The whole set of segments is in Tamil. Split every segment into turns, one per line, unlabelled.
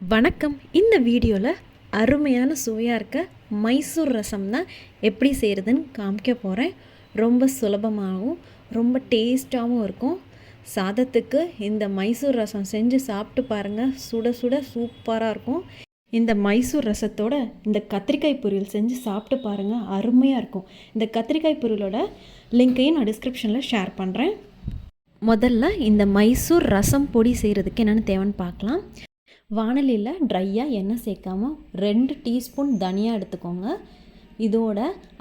வணக்கம். இந்த வீடியோவில் அருமையான சுவையாக இருக்க மைசூர் ரசம் தான் எப்படி செய்கிறதுன்னு காமிக்க போகிறேன் ரொம்ப சுலபமாகவும் ரொம்ப டேஸ்ட்டாகவும் இருக்கும். சாதத்துக்கு இந்த மைசூர் ரசம் செஞ்சு சாப்பிட்டு பாருங்கள் சுட சுட சூப்பராக இருக்கும். இந்த மைசூர் ரசத்தோட இந்த கத்திரிக்காய் பொரியல் செஞ்சு சாப்பிட்டு பாருங்கள் அருமையாக இருக்கும். இந்த கத்திரிக்காய் பொரியலோட லிங்க்கையும் நான் டிஸ்கிரிப்ஷனில் ஷேர் பண்ணுறேன் முதல்ல இந்த மைசூர் ரசம் பொடி செய்கிறதுக்கு என்னென்னு தேவைன்னு பார்க்கலாம். வானலியில் ட்ரையாக எண்ணெய் சேர்க்காம ரெண்டு டீஸ்பூன் தனியாக எடுத்துக்கோங்க. இதோட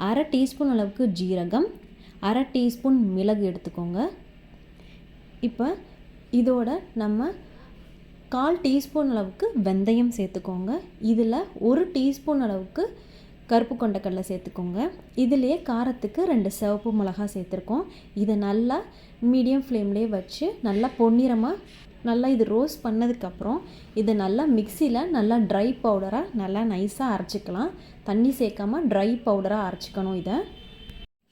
அரை டீஸ்பூன் அளவுக்கு ஜீரகம் அரை டீஸ்பூன் மிளகு எடுத்துக்கோங்க. இப்போ இதோட நம்ம கால் டீஸ்பூன் அளவுக்கு வெந்தயம் சேர்த்துக்கோங்க. இதில் ஒரு டீஸ்பூன் அளவுக்கு கருப்பு கொண்டக்கடலை சேர்த்துக்கோங்க. இதுலேயே காரத்துக்கு ரெண்டு சிவப்பு மிளகா சேர்த்துருக்கோம். இதை நல்லா மீடியம் ஃப்ளேம்லேயே வச்சு நல்லா பொன்னிறமாக நல்லா இது ரோஸ்ட் பண்ணதுக்கப்புறம் இதை நல்லா மிக்சியில் நல்லா ட்ரை பவுடராக நல்லா நைஸாக அரைச்சிக்கலாம். தண்ணி சேர்க்காம ட்ரை பவுடராக அரைச்சிக்கணும் இதை.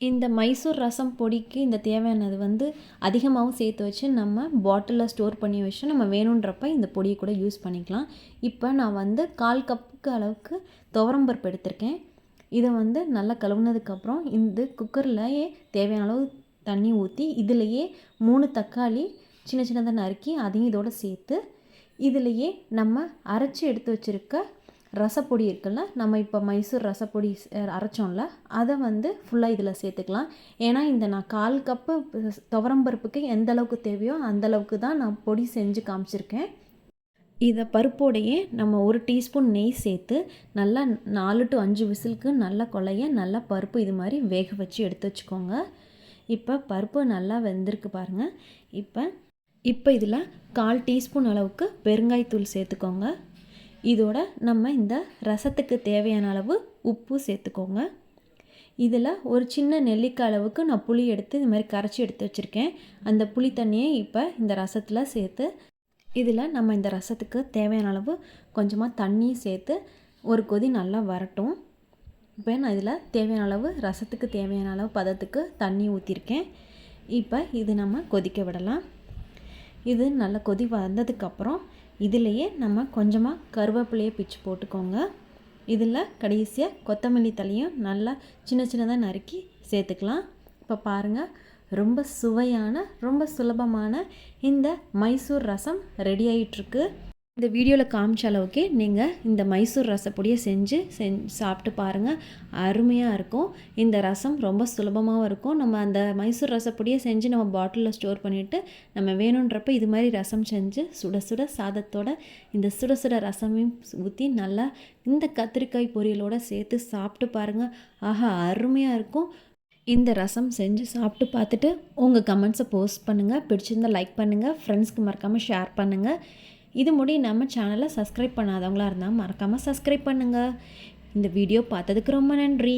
இந்த மைசூர் ரசம் பொடிக்கு இந்த தேவையானது வந்து அதிகமாகவும் சேர்த்து வச்சு நம்ம பாட்டிலில் ஸ்டோர் பண்ணி வச்சு நம்ம வேணுன்றப்ப இந்த பொடியை கூட யூஸ் பண்ணிக்கலாம். இப்போ நான் வந்து கால் கப்புக்கு அளவுக்கு துவரம்பருப்பு எடுத்திருக்கேன். இதை வந்து நல்லா கழுவுனதுக்கப்புறம் இந்த குக்கர்லேயே தேவையான அளவு தண்ணி ஊற்றி இதுலேயே மூணு தக்காளி சின்ன சின்னதாக நறுக்கி அதையும் இதோடு சேர்த்து இதுலேயே நம்ம அரைச்சி எடுத்து வச்சுருக்க ரசப்பொடி இருக்குல்ல நம்ம இப்போ மைசூர் ரசப்பொடி அரைச்சோம்ல அதை வந்து ஃபுல்லாக இதில் சேர்த்துக்கலாம். ஏன்னா இந்த நான் கால் கப்பு துவரம்பருப்புக்கு எந்த அளவுக்கு தேவையோ அந்த அளவுக்கு தான் நான் பொடி செஞ்சு காமிச்சிருக்கேன். இதை பருப்போடையே நம்ம ஒரு டீஸ்பூன் நெய் சேர்த்து நல்லா நாலு டு அஞ்சு விசிலுக்கு நல்லா கொலைய நல்லா பருப்பு இது மாதிரி வேக வச்சு எடுத்து வச்சுக்கோங்க. இப்போ பருப்பு நல்லா வெந்திருக்கு பாருங்கள் இப்போ இப்போ இதில் கால் டீஸ்பூன் அளவுக்கு பெருங்காய்த்தூள் சேர்த்துக்கோங்க. இதோட நம்ம இந்த ரசத்துக்கு தேவையான அளவு உப்பு சேர்த்துக்கோங்க. இதில் ஒரு சின்ன நெல்லிக்காய் அளவுக்கு நான் புளி எடுத்து இது மாதிரி கரைச்சி எடுத்து வச்சுருக்கேன். அந்த புளி தண்ணியை இப்போ இந்த ரசத்தில் சேர்த்து இதில் நம்ம இந்த ரசத்துக்கு தேவையான அளவு கொஞ்சமாக தண்ணி சேர்த்து ஒரு கொதி நல்லா வரட்டும். இப்போ நான் இதில் தேவையான அளவு ரசத்துக்கு தேவையான அளவு பதத்துக்கு தண்ணி ஊற்றிருக்கேன். இப்போ இது நம்ம கொதிக்க விடலாம். இது நல்லா கொதி வந்ததுக்கப்புறம் இதிலையே நம்ம கொஞ்சமாக கருவேப்பிலையை பிச்சு போட்டுக்கோங்க. இதில் கடைசியாக கொத்தமல்லி தலையும் நல்லா சின்ன சின்னதாக நறுக்கி சேர்த்துக்கலாம். இப்போ பாருங்கள் ரொம்ப சுவையான ரொம்ப சுலபமான இந்த மைசூர் ரசம் ரெடி ஆகிட்டுருக்கு இந்த வீடியோவில் காமிச்ச அளவுக்கு நீங்கள் இந்த மைசூர் ரசப்பொடியை செஞ்சு செஞ் சாப்பிட்டு பாருங்கள் அருமையாக இருக்கும். இந்த ரசம் ரொம்ப சுலபமாகவும் இருக்கும். நம்ம அந்த மைசூர் ரசப்பொடியை செஞ்சு நம்ம பாட்டிலில் ஸ்டோர் பண்ணிவிட்டு நம்ம வேணுன்றப்ப இது மாதிரி ரசம் செஞ்சு சுட சுட சாதத்தோட இந்த சுட சுட ரசமையும் ஊற்றி நல்லா இந்த கத்திரிக்காய் பொரியலோடு சேர்த்து சாப்பிட்டு பாருங்கள் ஆஹா அருமையாக இருக்கும். இந்த ரசம் செஞ்சு சாப்பிட்டு பார்த்துட்டு உங்கள் கமெண்ட்ஸை போஸ்ட் பண்ணுங்கள் பிடிச்சிருந்தால் லைக் பண்ணுங்கள் ஃப்ரெண்ட்ஸ்க்கு மறக்காமல் ஷேர் பண்ணுங்கள் இது முடி நம்ம சேனலை சப்ஸ்கிரைப் பண்ணாதவங்களாக இருந்தால் மறக்காமல் சப்ஸ்கிரைப் பண்ணுங்கள் இந்த வீடியோ பார்த்ததுக்கு ரொம்ப நன்றி.